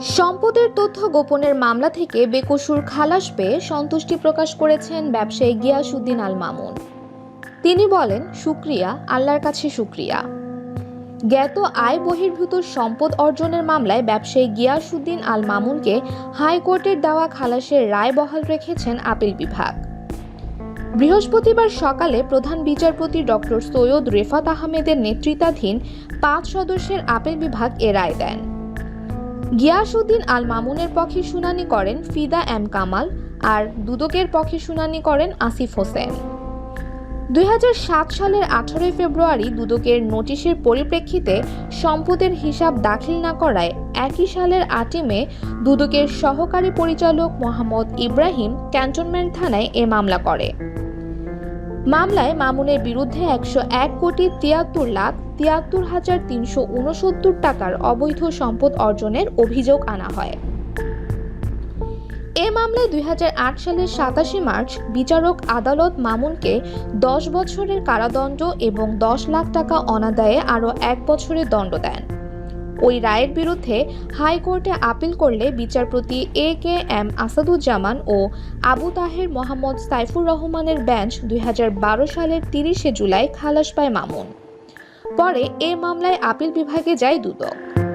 সম্পদের তথ্য গোপনের মামলা থেকে বেকসুর খালাস পেয়ে সন্তুষ্টি প্রকাশ করেছেন ব্যবসায়ী গিয়াসুদ্দিন আল মামুন। তিনি বলেন, সুক্রিয়া, আল্লাহর কাছে সুক্রিয়া। জ্ঞাত আয় বহির্ভূত সম্পদ অর্জনের মামলায় ব্যবসায়ী গিয়াসুদ্দিন আল মামুনকে হাইকোর্টের দেওয়া খালাসের রায় বহাল রেখেছেন আপিল বিভাগ। বৃহস্পতিবার সকালে প্রধান বিচারপতি ডক্টর সৈয়দ রেফাত আহমেদের নেতৃত্বাধীন পাঁচ সদস্যের আপিল বিভাগ এ রায় দেন। গিয়াসউদ্দিন আল মামুনের পক্ষে শুনানি করেন ফিদা এম কামাল আর দুদকের পক্ষে শুনানি করেন আসিফ হোসেন। দু হাজার সাত সালের আঠারোই ফেব্রুয়ারি দুদকের নোটিশের পরিপ্রেক্ষিতে সম্পদের হিসাব দাখিল না করায় একই সালের আটই মে দুদকের সহকারী পরিচালক মোহাম্মদ ইব্রাহিম ক্যান্টনমেন্ট থানায় এ মামলা করে। মামলায় মামুনের বিরুদ্ধে একশো এক কোটি তিয়াত্তর লাখ তিয়াত্তর হাজার তিনশো উনসত্তর টাকার অবৈধ সম্পদ অর্জনের অভিযোগ আনা হয়। এ মামলায় দুই হাজার আট সালের সাতাশে মার্চ বিচারক আদালত মামুনকে দশ বছরের কারাদণ্ড এবং দশ লাখ টাকা অনাদায়ে আরও এক বছরের দণ্ড দেন। ওই রায়ের বিরুদ্ধে হাইকোর্টে আপিল করলে বিচারপতি এ কে এম আসাদুজ্জামান ও আবু তাহের মোহাম্মদ সাইফুর রহমানের বেঞ্চ দুই হাজার বারো সালের তিরিশে জুলাই খালাস পায় মামুন। পরে এ মামলায় আপিল বিভাগে যায় দুদক।